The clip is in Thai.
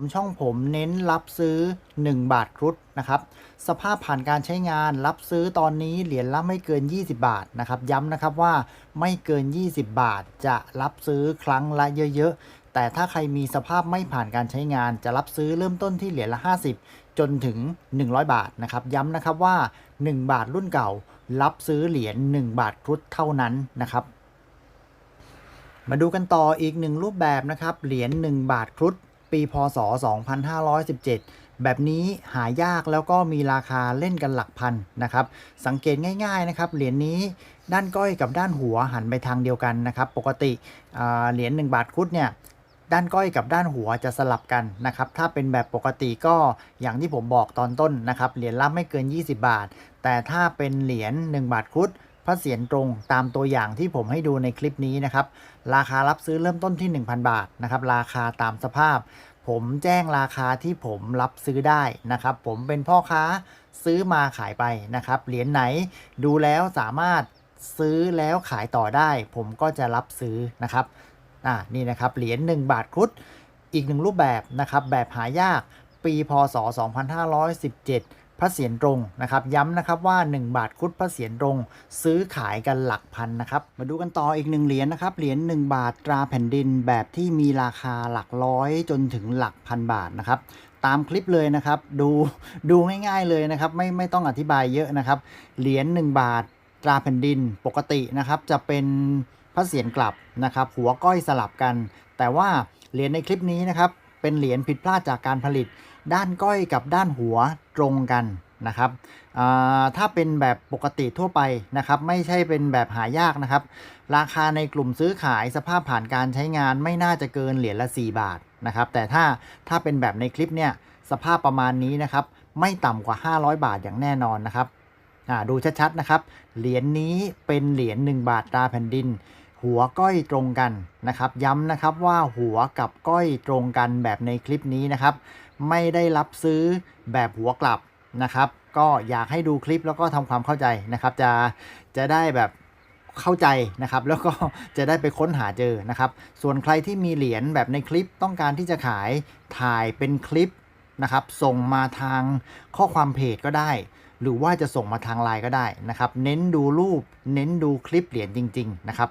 ผมช่องผมเน้นรับซื้อ 1 บาทครุฑนะครับสภาพผ่านการใช้งานรับซื้อตอนนี้เหรียญละไม่เกิน 20 บาทนะครับย้ำนะครับว่าไม่เกิน 20 บาทจะรับซื้อครั้งละเยอะๆ แต่ถ้าใครมีสภาพไม่ผ่านการใช้งาน จะรับซื้อเริ่มต้นที่เหรียญละ 50 จนถึง 100 บาทนะครับย้ำนะครับว่า 1 บาทรุ่นเก่า รับซื้อเหรียญ1บาทครุฑเท่านั้นนะครับมาดูกันต่ออีกหนึ่งรูปแบบนะครับเหรียญ1บาทครุฑ ปีพศ 2517 แบบนี้หายากแล้วก็มีราคาเล่นกันหลักพันนะครับ สังเกตง่ายๆนะครับ เหรียญนี้ด้านก้อยกับด้านหัวหันไปทางเดียวกันนะครับ ปกติเหรียญ1บาทครุฑเนี่ยด้านก้อยกับด้านหัวจะสลับกันนะครับ ถ้าเป็นแบบปกติก็อย่างที่ผมบอกตอนต้นนะครับ เหรียญละไม่เกิน 20 บาท แต่ถ้าเป็นเหรียญ1บาทครุฑ พระเศียรตรงตามตัวอย่างที่ผมให้ดูในคลิปนี้นะครับ ราคารับซื้อเริ่มต้นที่ 1,000 บาทนะครับ ราคาตามสภาพ ผมแจ้งราคาที่ผมรับซื้อได้นะครับ ผมเป็นพ่อค้าซื้อมาขายไปนะครับ เหรียญไหนดูแล้วสามารถซื้อแล้วขายต่อได้ ผมก็จะรับซื้อนะครับอ่านี่นะครับ เหรียญ1บาทครุฑอีกหนึ่งรูปแบบนะครับ แบบหายาก ปีพศ 2517 พระเศียรตรงนะครับ ย้ำนะครับว่า 1 บาทครุฑพระเศียรตรง ซื้อขายกันหลักพันนะครับ มาดูกันต่ออีกหนึ่งเหรียญนะครับเหรียญ1บาทตราแผ่นดินแบบที่มีราคาหลักร้อยจนถึงหลักพันบาทนะครับตามคลิปเลยนะครับดูดูง่ายๆเลยนะครับไม่ไม่ต้องอธิบายเยอะนะครับเหรียญ1บาทตราแผ่นดินปกตินะครับจะเป็นพระเศียรกลับนะครับ หัวก้อยสลับกัน แต่ว่าเหรียญในคลิปนี้นะครับเป็นเหรียญผิดพลาดจากการผลิต ด้านก้อยกับด้านหัวตรงกันนะครับถ้าเป็นแบบปกติทั่วไปนะครับ ไม่ใช่เป็นแบบหายากนะครับ ราคาในกลุ่มซื้อขายสภาพผ่านการใช้งานไม่น่าจะเกินเหรียญละ 4 บาทนะครับ แต่ถ้าถ้าเป็นแบบในคลิปเนี่ยสภาพประมาณนี้นะครับ ไม่ต่ำกว่า 500 บาทอย่างแน่นอนนะครับดูชัดๆนะครับ เหรียญนี้เป็นเหรียญ1บาทตราแผ่นดิน หัวก้อยตรงกันนะครับย้ำนะครับว่าหัวกับก้อยตรงกันแบบในคลิปนี้นะครับ ไม่ได้รับซื้อแบบหัวกลับนะครับ ก็อยากให้ดูคลิปแล้วก็ทำความเข้าใจนะครับ จะจะได้แบบเข้าใจนะครับ แล้วก็จะได้ไปค้นหาเจอนะครับ ส่วนใครที่มีเหรียญแบบในคลิปต้องการที่จะขายถ่ายเป็นคลิปนะครับ ส่งมาทางข้อความเพจก็ได้ หรือว่าจะส่งมาทางไลน์ก็ได้นะครับ เน้นดูรูป เน้นดูคลิปเหรียญจริง ๆ นะครับ